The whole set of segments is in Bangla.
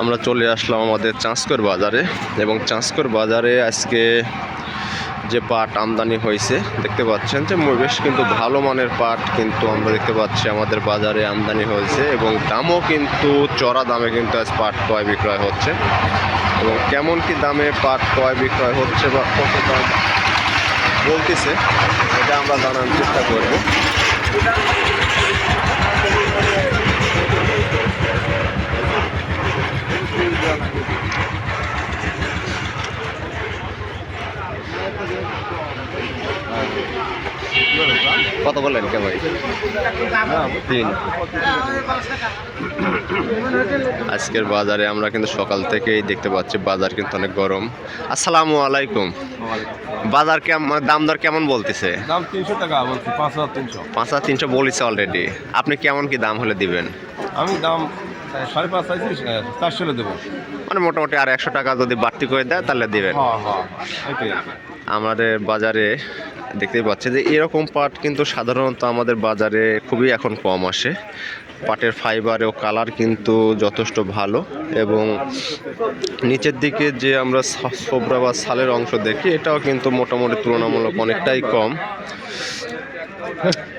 আমরা চলে আসলাম আমাদের চাঁচকর বাজারে এবং চাঁচকর বাজারে আজকে যে পাট আমদানি হয়েছে, দেখতে পাচ্ছেন যে বেশ কিন্তু ভালো মানের পাট কিন্তু আমরা দেখতে পাচ্ছি আমাদের বাজারে আমদানি হয়েছে এবং দামও কিন্তু চড়া দামে কিন্তু আজ পাট ক্রয় বিক্রয় হচ্ছে। এবং কেমন কি দামে পাট ক্রয় বিক্রয় হচ্ছে বা কত দাম? বলতেছে এটা আমরা জানার চেষ্টা করব। কত বললেন কে ভাই তিন। আজকের বাজারে আমরা কিন্তু সকাল থেকেই দেখতে পাচ্ছি বাজার কিন্তু অনেক গরম। আসসালামু আলাইকুম। বাজার কেমন দাম দর কেমন বলতেছে? দাম তিনশো টাকা বলছি পাঁচ হাজার তিনশো। পাঁচ হাজার তিনশো বলেছে অলরেডি আপনি কেমন কি দাম হলে দিবেন? আমি দাম সাড়ে পাঁচ চাইছি চারশো দেবো। মানে মোটামুটি আর একশো টাকা যদি বাড়তি করে দেয় তাহলে দিবেন। হ্যাঁ হ্যাঁ আমাদের বাজারে দেখতেই পাচ্ছি যে এরকম পাট কিন্তু সাধারণত আমাদের বাজারে খুবই এখন কম আসে। পাটের ফাইবার ও কালার কিন্তু যথেষ্ট ভালো এবং নিচের দিকে যে আমরা সোবরা বা সালের অংশ দেখি, এটাও কিন্তু মোটামুটি তুলনামূলক অনেকটাই কম।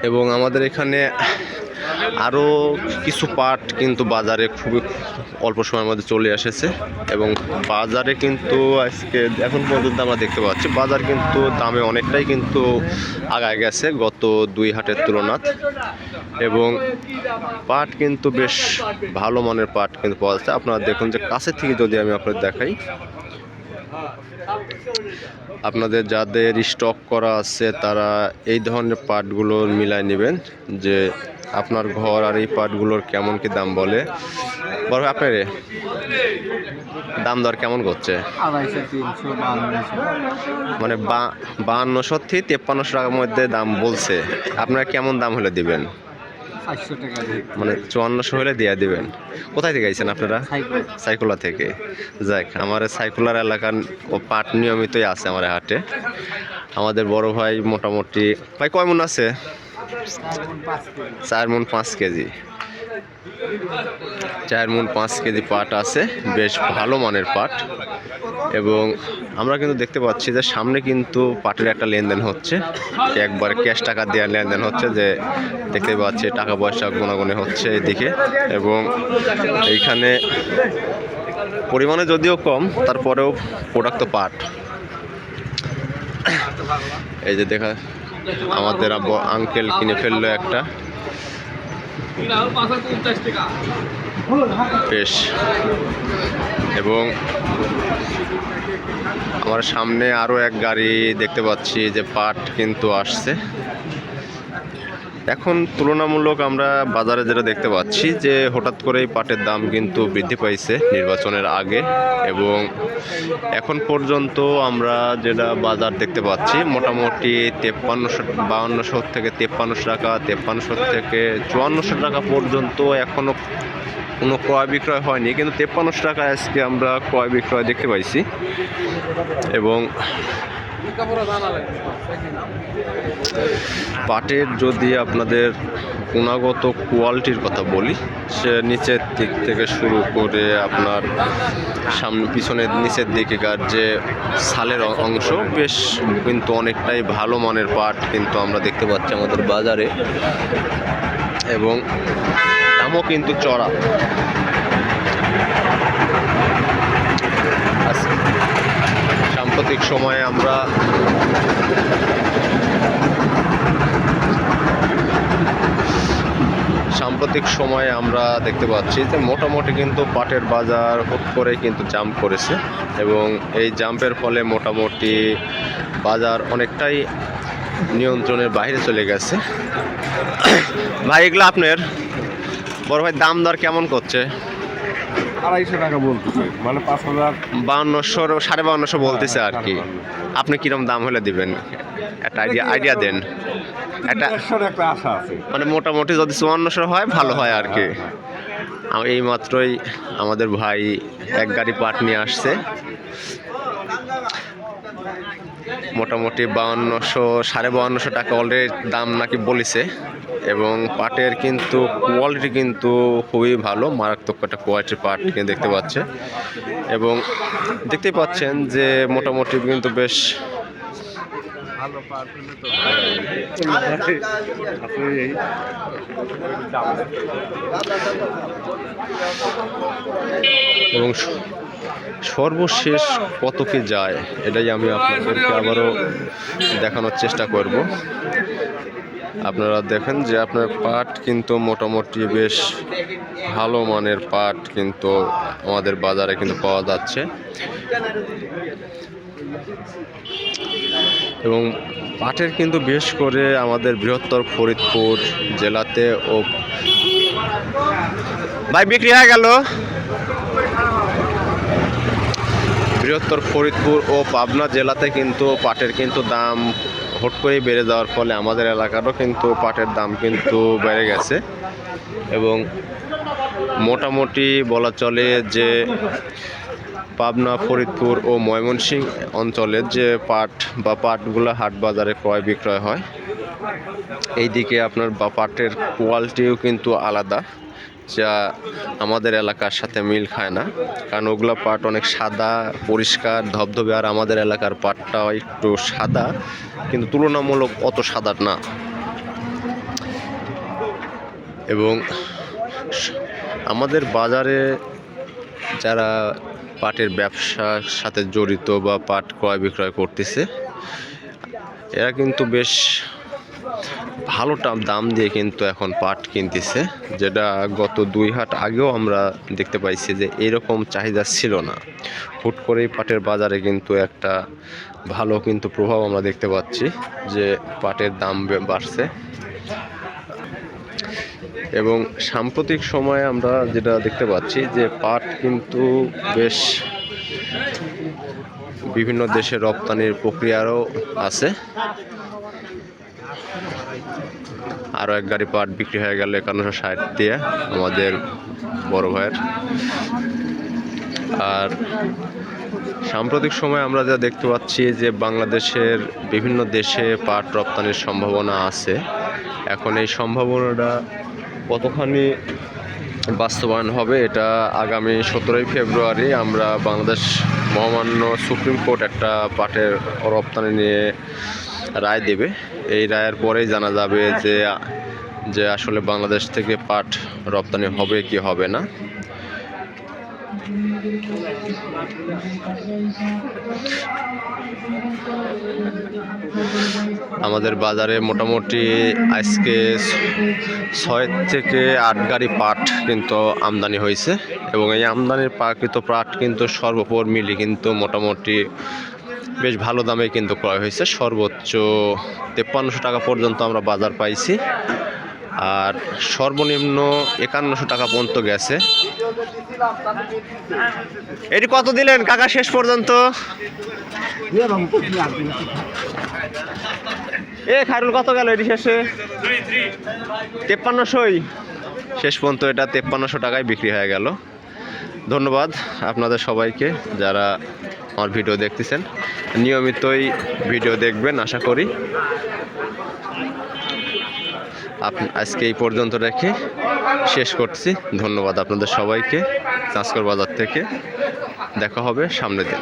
এবং আমাদের এখানে আরও কিছু পাট কিন্তু বাজারে খুবই অল্প সময়ের মধ্যে চলে এসেছে এবং বাজারে কিন্তু আজকে, এখন পর্যন্ত আমরা দেখতে পাচ্ছি, বাজার কিন্তু দামে অনেকটাই কিন্তু আগায় গেছে গত দুই হাটের তুলনাত। এবং পাট কিন্তু বেশ ভালো মানের পাট কিন্তু পাওয়া যাচ্ছে। আপনারা দেখুন যে কাছে থেকে যদি আমি আপনাদের দেখাই আপনাদের যাদের স্টক করা আছে তারা এই ধরনের পাটগুলো মিলায় নেবেন যে আপনার ঘর আর এই পাটগুলোর কেমন কি দাম বলে। বড় আপনার দাম দর কেমন করছে? মানে বা- বাহান্নশো থেকে তেপ্পান্নশো টাকার মধ্যে দাম বলছে। আপনারা কেমন দাম হলে দিবেন? মানে চুয়ান্নশো হলে দিয়ে দিবেন। কোথায় থেকে আইছেন আপনারা? সাইকেল থেকে। যাক আমার সাইকুলার এলাকার ও পাট নিয়মিতই আছে আমার হাটে। আমাদের বড় ভাই মোটামুটি ভাই কয় মন আছে? চার মন পাঁচ কেজি। চার মন পাঁচ কেজি পাট আছে বেশ ভালো মানের পাট। এবং আমরা কিন্তু দেখতে পাচ্ছি যে সামনে কিন্তু পাটের একটা লেনদেন হচ্ছে একবার ক্যাশ টাকা দেওয়ার লেনদেন হচ্ছে, যে দেখতে পাচ্ছি টাকা পয়সা গোনাগুনি হচ্ছে এদিকে এবং এইখানে পরিমাণে যদিও কম, তারপরেও প্রোডাক্ট তো পাট। এই যে দেখা, আমাদের আব্বু আঙ্কেল কিনে ফেলল একটা। বেশ। এবং আমার সামনে আরও এক গাড়ি দেখতে পাচ্ছি যে পাট কিন্তু আসছে। এখন তুলনামূলক আমরা বাজারে যেটা দেখতে পাচ্ছি যে হঠাৎ করেই পাটের দাম কিন্তু বৃদ্ধি পাইছে নির্বাচনের আগে এবং এখন পর্যন্ত আমরা যেটা বাজার দেখতে পাচ্ছি মোটামুটি তেপ্পান্নশো, বাউন্নশো থেকে তেপ্পান্নশো টাকা, তেপ্পান্নশো থেকে চুয়ান্নশো টাকা পর্যন্ত এখনও কোনো ক্রয় বিক্রয় হয়নি। কিন্তু তেপ্পান্নশো টাকা আজকে আমরা ক্রয় বিক্রয় দেখতে পাইছি এবং পাটের যদি আপনাদের গুণাগত কোয়ালিটির কথা বলি, সে নিচের দিক থেকে শুরু করে আপনার সামনে পিছনের নিচের দিকে দিকেকার যে সালের অংশ, বেশ কিন্তু অনেকটাই ভালো মানের পাট কিন্তু আমরা দেখতে পাচ্ছি আমাদের বাজারে। এবং দামও কিন্তু চড়া আজ- সাম্প্রতিক সময়ে আমরা সাম্প্রতিক সময়ে আমরা দেখতে পাচ্ছি যে মোটামুটি কিন্তু পাটের বাজার হুট করে কিন্তু জাম্প করেছে এবং এই জাম্পের ফলে মোটামুটি বাজার অনেকটাই নিয়ন্ত্রণের বাইরে চলে গেছে। ভাই, এগুলো আপনার বড় ভাই, দাম দর কেমন করছে? আড়াইশো টাকা বলতেছে মানে পাঁচ হাজার বাউন্নশো সাড়ে বাউন্নশো বলতেছে আর কি। আপনি কিরম দাম হলে দিবেন? একটা আইডিয়া আইডিয়া দেন। একটা একটা আশা আছে। মানে মোটামুটি যদি চুয়ান্নশো হয় ভালো হয় আর কি। আমি এই মাত্রই আমাদের ভাই এক গাড়ি পাট নিয়ে আসছে। মোটামুটি বাউন্নশো, সাড়ে বাউন্নশো টাকা অলরেডি দাম নাকি বলেছে। এবং পাটের কিন্তু কোয়ালিটি কিন্তু খুবই ভালো, মারাত্মক একটা কোয়ালিটির পাট কিন্তু দেখতে পাচ্ছে। এবং দেখতে পাচ্ছেন যে মোটামুটি কিন্তু বেশ ভালো তো। এবং সর্বশেষ কত কি যায়, এটাই আমি আপনাদেরকে আবারও দেখানোর চেষ্টা করব। আপনারা দেখেন যে আপনার পাট কিন্তু মোটামুটি বেশ ভালো মানের পাট কিন্তু আমাদের বাজারে কিন্তু পাওয়া যাচ্ছে। এবং পাটের কিন্তু বিশেষ করে আমাদের বৃহত্তর ফরিদপুর জেলাতে ও ভাই বিক্রি হয়ে গেল। বৃহত্তর ফরিদপুর ও পাবনা জেলাতে কিন্তু পাটের কিন্তু দাম হট করেই বেড়ে যাওয়ার ফলে আমাদের এলাকারও কিন্তু পাটের দাম কিন্তু বেড়ে গেছে। এবং মোটামুটি বলা চলে যে পাবনা, ফরিদপুর ও ময়মনসিংহ অঞ্চলের যে পাট বা পাটগুলো হাট বাজারে ক্রয় বিক্রয় হয়, এইদিকে আপনার বা পাটের কোয়ালিটিও কিন্তু আলাদা, যা আমাদের এলাকার সাথে মিল খায় না। কারণ ওগুলো পাট অনেক সাদা, পরিষ্কার, ধবধবে, আর আমাদের এলাকার পাটটা একটু সাদা, কিন্তু তুলনামূলক অত সাদা না। এবং আমাদের বাজারে যারা পাটের ব্যবসার সাথে জড়িত বা পাট ক্রয় বিক্রয় করতেছে, এরা কিন্তু বেশ ভালো দাম দিয়ে কিন্তু এখন পাট কিনতেছে, যেটা গত দুই হাট আগেও আমরা দেখতে পাইছি যে এরকম চাহিদা ছিল না। হুট করেই পাটের বাজারে কিন্তু একটা ভালো কিন্তু প্রভাব আমরা দেখতে পাচ্ছি যে পাটের দাম বাড়ছে। এবং সাম্প্রতিক সময়ে আমরা যেটা দেখতে পাচ্ছি যে পাট কিন্তু বেশ বিভিন্ন দেশে রপ্তানির প্রক্রিয়ারও আছে। আরও এক গাড়ি পাট বিক্রি হয়ে গেল একান্নশো ষাট দিয়ে আমাদের বড় ভাইয়ের। আর সাম্প্রতিক সময় আমরা যা দেখতে পাচ্ছি যে বাংলাদেশের বিভিন্ন দেশে পাট রপ্তানির সম্ভাবনা আছে। এখন এই সম্ভাবনাটা কতখানি বাস্তবায়ন হবে এটা আগামী সতেরোই ফেব্রুয়ারি আমরা বাংলাদেশ মহামান্য সুপ্রিম কোর্ট একটা পাটের রপ্তানি নিয়ে রায় দেবে। এই রায়ের পরেই জানা যাবে যে যে আসলে বাংলাদেশ থেকে পাট রপ্তানি হবে কি হবে না। আমাদের বাজারে মোটামুটি আজকে ছয় থেকে আট গাড়ি পাট কিন্তু আমদানি হয়েছে এবং এই আমদানির প্রাকৃত পাট কিন্তু সর্বোপর মিলি কিন্তু মোটামুটি বেশ ভালো দামে কিন্তু ক্রয় হয়েছে। সর্বোচ্চ তেপ্পান্নশো টাকা পর্যন্ত আমরা বাজার পাইছি। আর সর্বনিম্ন একান্নশো টাকা পর্যন্ত গেছে। এটি কত দিলেন? কাকা, শেষ পর্যন্ত। এ, খায়রুল, কত গেল এটি শেষে? তেপ্পান্নশোই। শেষ পর্যন্ত এটা তেপ্পান্নশো টাকায় বিক্রি হয়ে গেল। ধন্যবাদ আপনাদের সবাইকে যারা আমার ভিডিও দেখতেছেন। নিয়মিতই ভিডিও দেখবেন, আশা করি। আজকে এই পর্যন্ত রেখে শেষ করছি। ধন্যবাদ আপনাদের সবাইকে। চাঁচকর বাজার থেকে দেখা হবে সামনের দিন।